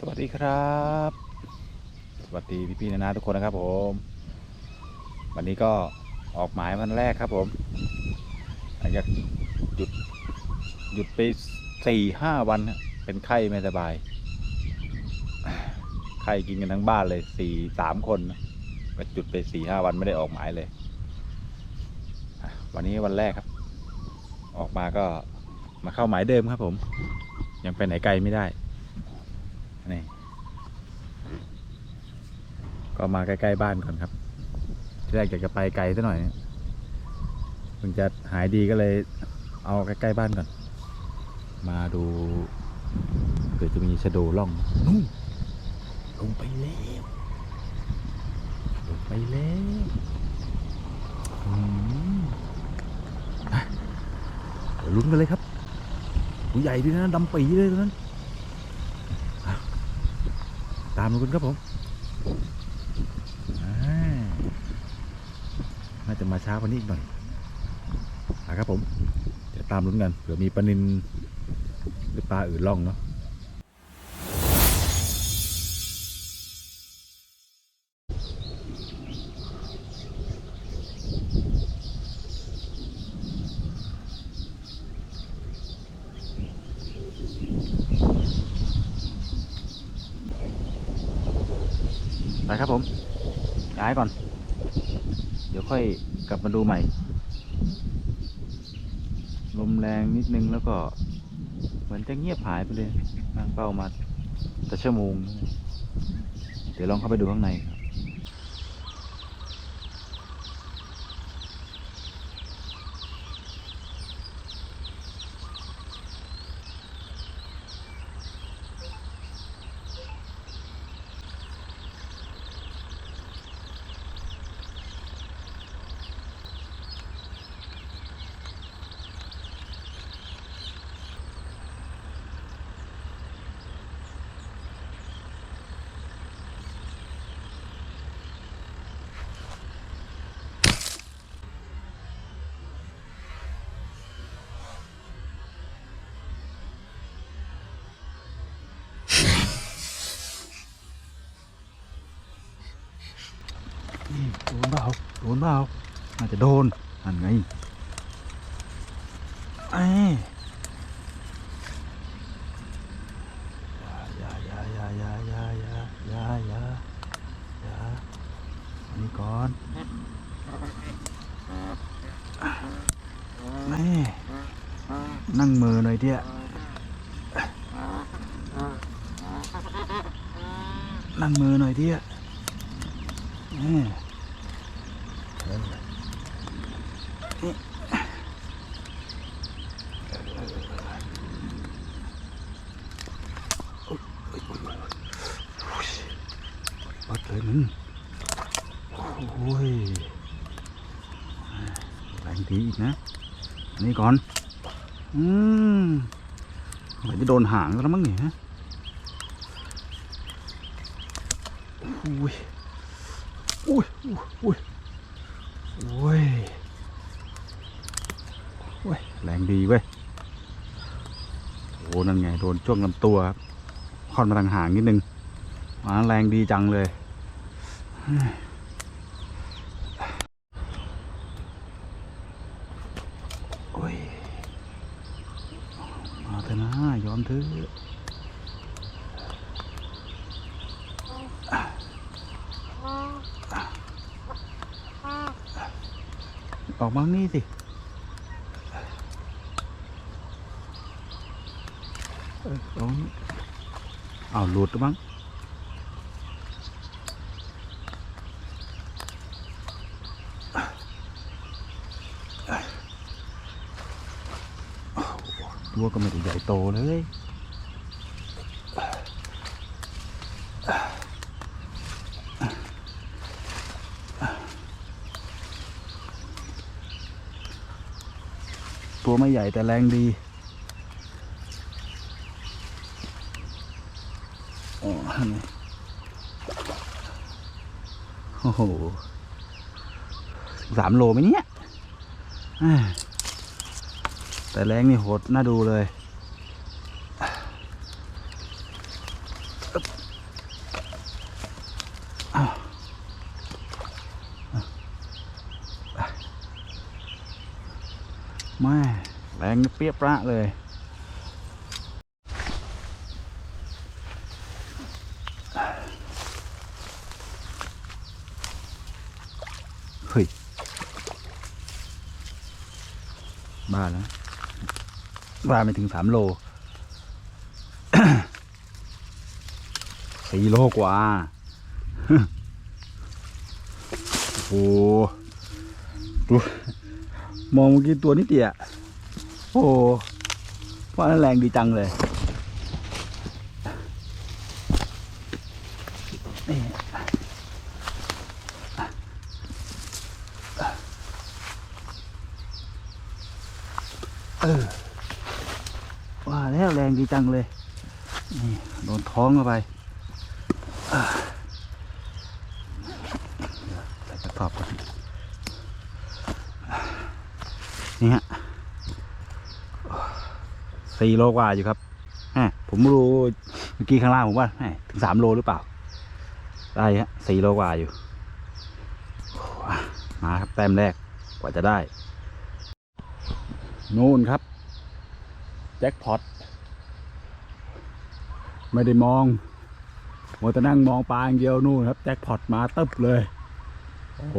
สวัสดีครับ สวัสดีพี่ๆนานาทุกคนนะครับผม วันนี้ก็ออกหมายวันแรกครับผมหลังจากหยุดหยุดไปสี่ห้าวันเป็นไข้ไม่สบาย ไข้กินกันทั้งบ้านเลยสี่สามคนก็หยุดไปสี่ห้าวันไม่ได้ออกหมายเลย วันนี้วันแรกครับ ออกมาก็มาเข้าหมายเดิมครับผม ยังไปไหนไกลไม่ได้ นี่ก็มาใกล้ๆบ้านก่อนครับ ที่แรกอยากจะไปไกลซะหน่อยเพิ่งจะหายดีก็เลย เอาใกล้ๆบ้านก่อน มาดูเผื่อจะมีชะโดล่องนู่นลงไปแล้วลงไปแล้วอืมอะเดี๋ยวลุ้นกันเลยครับตัวใหญ่ดีนะดำปีเลยนั้น ตามคุณครับผมน่าจะมาช้าวันนี้อีกหน่อยอะครับผม เดี๋ยวตามลุ้นกันเผื่อมีปลานินหรือปลาอื่นล่องเนาะ ไปครับผมย้ายก่อน เดี๋ยวค่อยกลับมาดูใหม่ ลมแรงนิดนึงแล้วก็ เหมือนจะเงียบหายไปเลยนั่งเป้ามาแต่ชั่วโมง เดี๋ยวลองเข้าไปดูข้างในครับ นี่ โดนเปล่าโดนเปล่าน่าจะโดนนั่นไงไอ้อย่าอย่าอย่าอย่าอย่าอย่าอย่าอย่าอย่าอันนี้ก่อนแม่นั่งมือหน่อยเดียนั่งมือหน่อยเดียอืมเออ นี่บัดเลยมึงโอ้ยแรงดีอีกนะอันนี้ก่อน อืมเหมือนจะโดนหางแล้วมั้งเนี่ยฮะอุ้ยอุ้ยอุ้ยอุ้ย โอ้ยแรงดีเว้ยโอ้นั่นไงโดนช่วงลำตัวครับค่อนมาทางหางนิดนึงมาแรงดีจังเลยโอ้ยมาเถอะนะยอมเถอะออกมานี่สิ เออ ตรงนี้อ้าหลุดแล้วมั้งตัวก็ไม่ได้ใหญ่โตเลยตัวไม่ใหญ่แต่แรงดี โอ้โหสามโลไหมเนี่ยแต่แรงนี่โหดน่าดูเลยไม่แรงเปียบระเลย บ้าแล้วบ้าไม่ถึงสามโล สี่โลกว่า โอ้โหดูมองเมื่อกี้ตัวนิดเดียวโอ้โหว่าแรงดีจังเลยนี่เออ ว่าแล้วแรงดีจังเลย นี่โดนท้องเข้าไปใส่กระสอบก่อนนี่ฮะสี่โลกว่าอยู่ครับแหมผมรู้เมื่อกี้ข้างล่างผมว่าถึงสามโลหรือเปล่า ได้ฮะสี่โลกว่าอยู่มาครับแต้มแรกกว่าจะได้ นู่นครับ แจ็คพอตไม่ได้มองมัวแต่นั่งมองปลาอย่างเดียวนู่นครับแจ็คพอตมาตึบเลย โอ้โห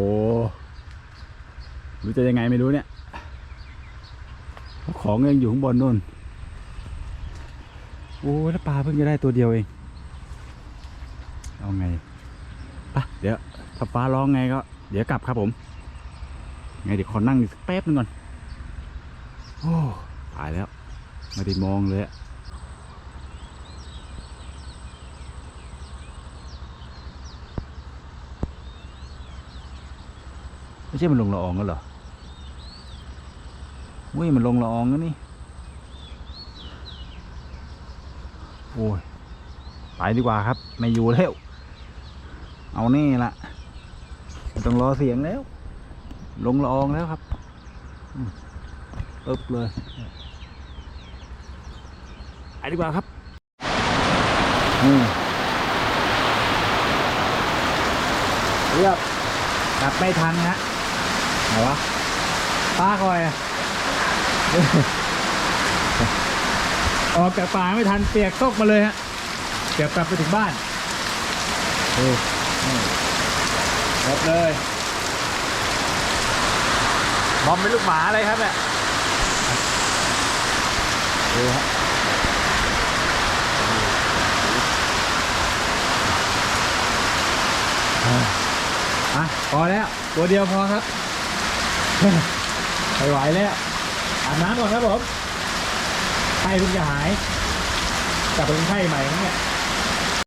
รู้จะยังไงไม่รู้เนี่ย ของยังอยู่ข้างบนนู่น โอ้แล้วปลาเพิ่งจะได้ตัวเดียวเอง เอาไงปะเดี๋ยวถ้าฟ้าร้องไงก็ เดี๋ยวกลับครับผม ไงเดี๋ยวขอนั่งอีกสักแป๊บนึงก่อน โอ้ตายแล้ว ไม่ได้มองเลยไม่ใช่มันลงละอองกันเหรออุ้ยมันลงละอองกันนี่ โอ้ย ไปดีกว่าครับ ไม่อยู่แล้ว เอานี่ละไม่ต้องรอเสียงแล้ว ลงละอองแล้วครับอืมปึ๊บเลย ดีกว่าครับอืมเรียบกลับไม่ทันฮะไหนวะป้าคอยอะออกจากป่าไม่ทันเปียกตกมาเลยฮะเปียกกลับไปถึงบ้านดูนี่หมดเลยบอมเป็นลูกหมาอะไรครับเนี่ยดูฮะ พอแล้ว ตัวเดียวพอครับไม่ไหวแล้วอาบน้ำก่อนครับผมไข้เพิ่งจะหายกลับเป็นไข้ใหม่นะเนี่ย